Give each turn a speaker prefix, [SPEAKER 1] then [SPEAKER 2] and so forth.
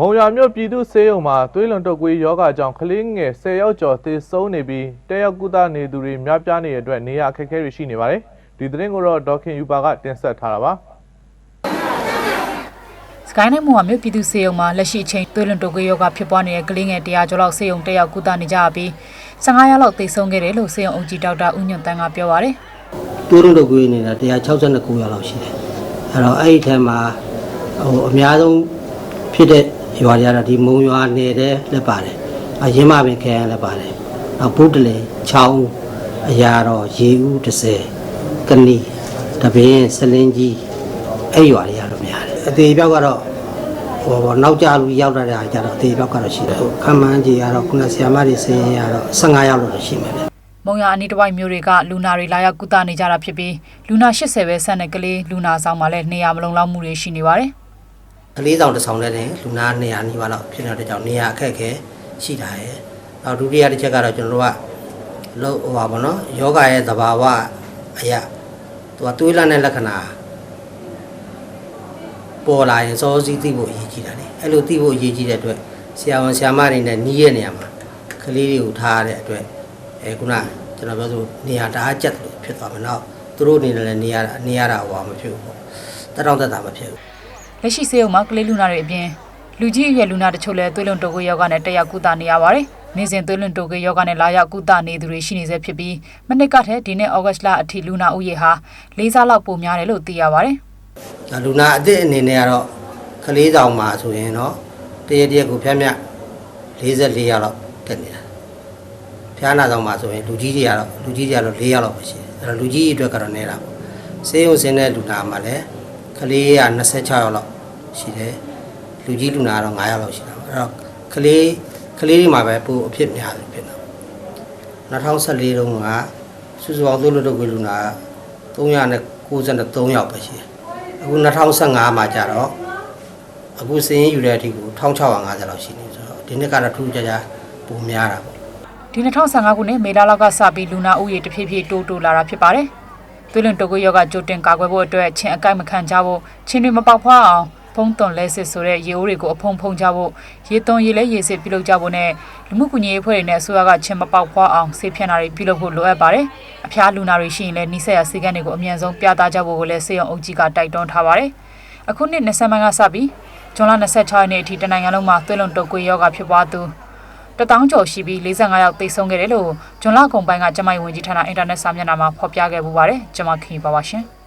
[SPEAKER 1] မုံရွာမြို့ပြည်သူ့ဆေးရုံမှာသွေးလွန်တုပ်ကွေးယောဂကြောင့်ကလေးငယ်10ယောက်ကျော်သေဆုံးနေပြီးတက်ရောက်ကုသနေသူတွေများပြားနေတဲ့အတွက်နေရာအခက်အခဲတွေရှိနေပါတယ်။ဒီသတင်းကိုတော့ဒေါက်ခင်ယူပါကတင်ဆက်ထားတာပါ။
[SPEAKER 2] စကိုင်းတိုင်းမှာမြို့ပြည်သူစေယုံမှာလက်ရှိအချိန်သွေးလွန်တုပ်ကွေးရောဂါဖြစ်ပွားနေတဲ့ကလေးငယ်100ကျော်လောက်စေယုံတက်ရောက်ကုသနေကြပြီး15ရက်လောက်သေဆုံးခဲ့တယ်လို့စေယုံအုပ်ကြီးဒေါက်တာဦးညွန့်တန်းကပြောပါရယ်
[SPEAKER 3] တိုးရုံတော့ကွေးနေတာ169ရောက်လောက်ရှိတယ်အဲ့တော့အဲ့ဒီထဲမှာဟိုအများဆုံးဖြစ်တဲ့ ရွာတွေကတော့ဒီမုံရွာနေတဲ့လက်ပါတယ်အရင်မှပင်ခဲရန်လက်ပါတယ်နောက်ဘုဒ္ဓလေချောင်းအရာတော်ရေဦး30ကနီတပင်းစလင်းကြီးအဲ့ရွာတွေကတော့များတယ်အသေးပြောက်ကတော့ဟိုဘောနောက်ကြလူရောက်လာတဲ့အားကြတော့အသေးပြောက်ကတော့ရှိတယ်ဟိုခမ်းမန်းကြီးကတော့ခုနဆီယာမတွေဆင်းရတော့15ရောက်လို့ရှိမယ်လေ
[SPEAKER 2] မုံရအနီးတစ်ဝိုက်မျိုးတွေကလူနာတွေလာရောက်ကုသနေကြတာဖြစ်ပြီးလူနာ80ပဲဆန့်တဲ့ကလေးလူနာဆောင်မှာလည်းနေရာမလုံလောက်မှုတွေရှိနေပါတယ်
[SPEAKER 3] ကလေးဆောင်တစ်ဆောင်နဲ့တင်လူနာ200နီးပါးလောက်ဖြစ်နေတဲ့ကြောင့်နေရာအခက်အခဲရှိတာရယ်။နောက်ဒုတိယတစ်ချက်ကတော့ကျွန်တော်တို့ကလို့ဟိုပါဘောနော်ယောဂရဲ့သဘာဝအရာသူကသွေးလန့်တဲ့လက္ခဏာပေါ်လာရင်စောစီးသိဖို့အရေးကြီးတာလေ။အဲ့လိုသိဖို့အရေးကြီးတဲ့အတွက်ဆရာဝန်ဆရာမတွေနဲ့နီးရဲ့နေရာမှာကလေးတွေကိုထားရတဲ့အတွက်အဲခုနကျွန်တော်ပြောဆိုနေရာတအားကျက်တယ်လို့ဖြစ်သွားမယ်။နောက်သူတို့အနေနဲ့လည်းနေရာနေရာတာဟောမဖြစ်ဘူးပေါ့။တက်တော့တက်တာမဖြစ်ဘူး
[SPEAKER 2] လက်ရှိစေယုံမှာကလေးလူနာတွေအပြင်လူကြီးအရွယ်လူနာတချို့လည်းသွေးလွန်တုပ်ကွေးရောဂါနဲ့တက်ရောက်ကုသနေရပါတယ်နေ့စဉ်သွေးလွန်တုပ်ကွေးရောဂါနဲ့လာရောက်ကုသနေသူတွေရှိနေဆဲဖြစ်ပြီးမနစ်ကထက်ဒီနေ့ဩဂတ်စ်လအထိလူနာဦးရေဟာ၄ဆလောက်ပိုများတယ်လို့သိရပါတယ်
[SPEAKER 3] ဒါလူနာအစ်စ်အနေနဲ့ကတော့ကလေးဆောင်မှာဆိုရင်တော့တရက်တရက်ကိုဖြတ်မြတ်44ရောက်လောက်တက်နေတာဖျားနာဆောင်မှာဆိုရင်လူကြီးတွေကတော့လူကြီးတွေကတော့4ရောက်လောက်ပဲရှိတယ်အဲ့တော့လူကြီးတွေအတွက်ကတော့နေတာပေါ့ဆေးရုံဆင်းတဲ့လူနာမှာလည်း ကလေးက26ရောက်လောက်ရှိတယ်လူကြီးလူနာကတော့9ရောက်လောက်ရှိတာပေါ့အဲ့တော့ကလေးကလေးတွေမှာပဲပိုအဖြစ်များတယ်ဖြစ်တော့2014တုန်းကစုစုပေါင်းသုံးလို့တော့ကိုလူနာ393ယောက်ပဲရှိတယ်အခု2015မှာကြတော့အခုစင်းရင်ယူတဲ့အထိကို1650လောက်ရှိနေဆိုတော့ဒီနှစ်ကတော့ထူးခြားခြားပုံများတာပေါ့
[SPEAKER 2] ဒီ2015ခုနှစ်မေလလောက်ကစပြီးလူနာဦးရေတဖြည်းဖြည်းတိုးတိုးလာတာဖြစ်ပါတယ် သွေးလွန်တုပ်ကွေးရောဂါကြိုတင်ကာကွယ်ဖို့အတွက်ချင်းအကိုက်မခံကြဖို့ချင်းတွေမပေါက်ဖွားအောင်ဖုံးသွန်လဲစစ်ဆိုတဲ့ရေအိုးတွေကိုအဖုံဖုံကြဖို့ရေသွန်ရေလဲရေစစ်ပြုလုပ်ကြဖို့နဲ့လူမှုကူညီရေးအဖွဲ့တွေနဲ့အစိုးရကချင်းမပေါက်ဖွားအောင်ဆေးဖြန့်တာတွေပြုလုပ်ဖို့လိုအပ်ပါတယ်။အဖျားလူနာတွေရှိရင်လည်းနှိစက်ရဆေးကန်းတွေကိုအမြန်ဆုံးပြသကြဖို့ကိုလည်းစေယုံအုပ်ကြီးကတိုက်တွန်းထားပါတယ်။အခုနှစ်20မှန်းကစပြီးဇွန်လ26ရက်နေ့အထိတနိုင်ငံလုံးမှာသွေးလွန်တုပ်ကွေးရောဂါဖြစ်ပွားသူ တထောင်ကျော်ရှိပြီး45ယောက်သေဆုံးခဲ့တယ်လို့ဂျွန်လကုန်ပိုင်းကကျမကြီးဝန်ကြီးဌာနအင်တာနက်စာမျက်နှာမှာဖော်ပြခဲ့ပူပါတယ်။ကျွန်မခင်ပါပါရှင်။